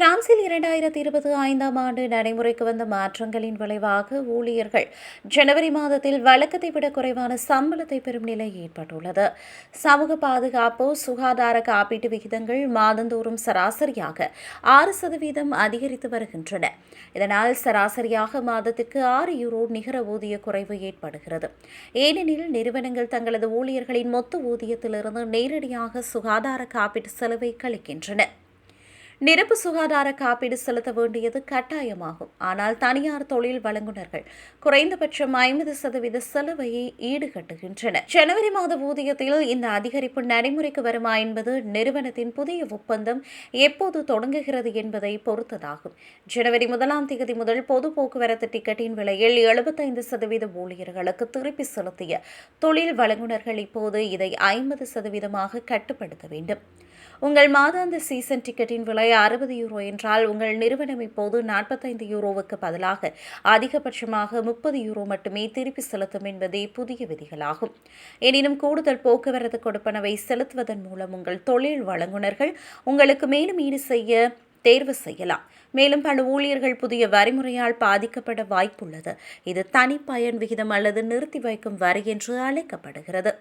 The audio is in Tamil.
பிரான்சில் இரண்டாயிரத்தி இருபத்தி ஐந்தாம் ஆண்டு நடைமுறைக்கு வந்த மாற்றங்களின் விளைவாக ஊழியர்கள் ஜனவரி மாதத்தில் வழக்கத்தை விட குறைவான சம்பளத்தை பெறும் நிலை ஏற்பட்டுள்ளது. சமூக பாதுகாப்பு சுகாதார காப்பீட்டு விகிதங்கள் மாதந்தோறும் சராசரியாக ஆறு சதவீதம் அதிகரித்து வருகின்றன. இதனால் சராசரியாக மாதத்திற்கு ஆறு யூரோ நிகர ஊதிய குறைவு ஏற்படுகிறது. ஏனெனில் நிறுவனங்கள் தங்களது ஊழியர்களின் மொத்த ஊதியத்திலிருந்து நேரடியாக சுகாதார காப்பீட்டு செலவை கழிக்கின்றன. நிரப்பு சுகாதார காப்பீடு செலுத்த வேண்டியது கட்டாயமாகும். ஆனால் தனியார் தொழில் வழங்குனர்கள் குறைந்தபட்சம் ஐம்பது சதவீத செலவையை ஈடுகட்டுகின்றன ஜனவரி மாத ஊதியத்தில் இந்த அதிகரிப்பு நடைமுறைக்கு வருமா என்பது நிறுவனத்தின் புதிய ஒப்பந்தம் எப்போது தொடங்குகிறது என்பதை பொறுத்ததாகும். ஜனவரி முதலாம் தேதி முதல் பொது போக்குவரத்து டிக்கெட்டின் விலையில் எழுபத்தைந்து சதவீத ஊழியர்களுக்கு திருப்பி செலுத்திய தொழில் வழங்குனர்கள் இப்போது இதை ஐம்பது சதவீதமாக கட்டுப்படுத்த வேண்டும். உங்கள் மாதாந்த சீசன் டிக்கெட்டின் விலை அறுபது யூரோ என்றால் உங்கள் நிறுவனம் இப்போது நாற்பத்தைந்து யூரோவுக்கு பதிலாக அதிகபட்சமாக முப்பது யூரோ மட்டுமே திருப்பி செலுத்தும் என்பதே புதிய விதிகளாகும். எனினும் கூடுதல் போக்குவரத்து கொடுப்பனவை செலுத்துவதன் மூலம் உங்கள் தொழில் வழங்குனர்கள் உங்களுக்கு மேலும் ஈடு செய்ய தேர்வு செய்யலாம். மேலும் பல ஊழியர்கள் புதிய வரிமுறையால் பாதிக்கப்பட வாய்ப்புள்ளது. இது தனிப்பயன் விகிதம் அல்லது நிறுத்தி வைக்கும் வரி என்று அழைக்கப்படுகிறது.